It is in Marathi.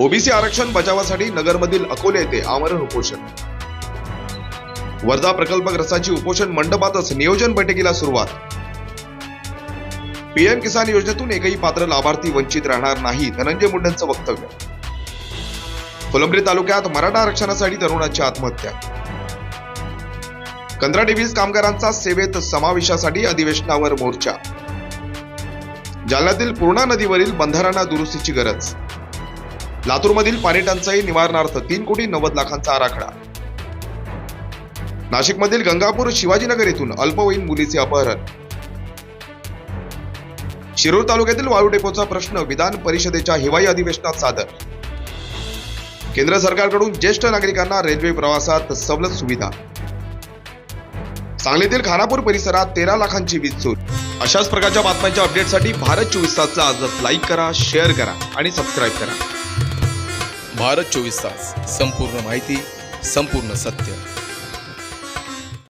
ओबीसी आरक्षण बचावासाठी नगरमधील अकोले येथे आमरण उपोषण. वर्धा प्रकल्पग्रस्तांची उपोषण मंडपातच नियोजन बैठकीला सुरुवात. पीएम किसान योजनेतून एकही पात्र लाभार्थी वंचित राहणार नाही धनंजय मुंडेंचं वक्तव्य. फुलंब्री तालुक्यात मराठा आरक्षणासाठी तरुणाची आत्महत्या. कंत्राटी वीज कामगारांचा सेवेत समावेशासाठी अधिवेशनावर मोर्चा. जालन्यातील पूर्णा नदीवरील बंधाऱ्यांना दुरुस्तीची गरज. लातूरमधील पाणी टंचाई निवारणार्थ तीन कोटी नव्वद लाखांचा आराखडा. नाशिकमधील गंगापूर शिवाजीनगर येथून अल्पवयीन मुलीचे अपहरण. शिरूर तालुक्यातील वाळू डेपोचा प्रश्न विधान परिषदेच्या हिवाळी अधिवेशनात सादर. केंद्र सरकारकडून ज्येष्ठ नागरिकांना रेल्वे प्रवासात सवलत सुविधा. सांगलीतील खानापूर परिसरात तेरा लाखांची वीज चोरी अशाच प्रकारच्या बातम्यांच्या अपडेटसाठी भारत चोवीस तासचा आजच लाईक करा शेअर करा आणि सबस्क्राईब करा. भारत चोवीस तास. संपूर्ण माहिती संपूर्ण सत्य.